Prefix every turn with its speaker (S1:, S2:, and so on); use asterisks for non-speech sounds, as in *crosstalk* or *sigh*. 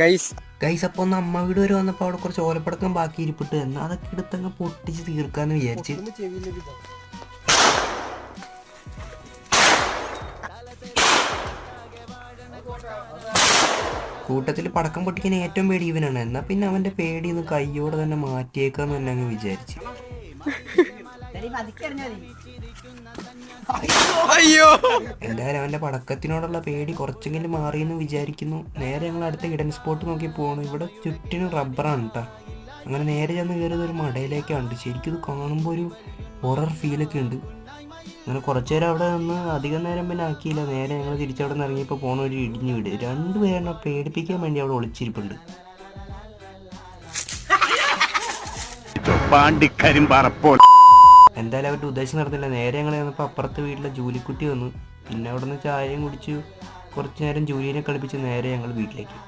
S1: Guys
S2: guys അപ്പോൾ ഒന്ന് അമ്മ വീട് വരെ വന്നപ്പോൾ അവിടെ കുറച്ച് ഓലപ്പടക്കം ബാക്കി ഇരിപ്പിട്ട് എന്നാ അതൊക്കെ എടുത്തങ്ങ് പൊട്ടിച്ച് തീർക്കാന്ന് വിചാരിച്ച്. കൂട്ടത്തിൽ പടക്കം പൊട്ടിക്കാൻ ഏറ്റവും പേടി ഇവനാണ്. എന്നാൽ പിന്നെ അവന്റെ പേടി ഒന്ന് കയ്യോടെ തന്നെ മാറ്റിയേക്കാന്ന് തന്നെ അങ്ങ് വിചാരിച്ച്. *laughs*
S1: അയ്യോ.
S2: എന്തായാലും അവന്റെ പടക്കത്തിനോടുള്ള പേടി കുറച്ചെങ്കിലും മാറിയെന്ന് വിചാരിക്കുന്നു. നേരെ ഞങ്ങൾ അടുത്ത ഹിഡൻ സ്പോട്ട് നോക്കി പോകണം ഇവിടെ ചുറ്റിനും റബ്ബറാണ് കേട്ടോ അങ്ങനെ നേരെ ചെന്ന് കയറിയത് ഒരു മടയിലേക്കാണ് ശരിക്കും ഇത് കാണുമ്പോൾ ഒരു ഹൊറർ ഫീലൊക്കെ ഉണ്ട്. അങ്ങനെ കുറച്ചു നേരം അവിടെ നിന്ന് അധികം നേരം പിന്നെ ആക്കിയില്ല. നേരെ ഞങ്ങൾ തിരിച്ചവിടെ നിന്ന് ഇറങ്ങിയപ്പോൾ പോണ ഒരു ഇടിഞ്ഞു വീട്. രണ്ടുപേരെ പേടിപ്പിക്കാൻ വേണ്ടി അവിടെ ഒളിച്ചിരിപ്പുണ്ട്.
S3: പാണ്ടിക്കരിമ്പാറപ്പോൾ
S2: എന്തായാലും അവരുടെ ഉദ്ദേശം നടന്നില്ല. നേരെ ഞങ്ങൾ ചെന്നപ്പോൾ അപ്പുറത്തെ വീട്ടിലെ ജൂലിക്കുട്ടി വന്നു. പിന്നെ അവിടെ നിന്ന് ചായയും കുടിച്ചു. കുറച്ച് നേരം ജൂലിനെ കളിപ്പിച്ച് നേരെ ഞങ്ങൾ വീട്ടിലേക്ക്.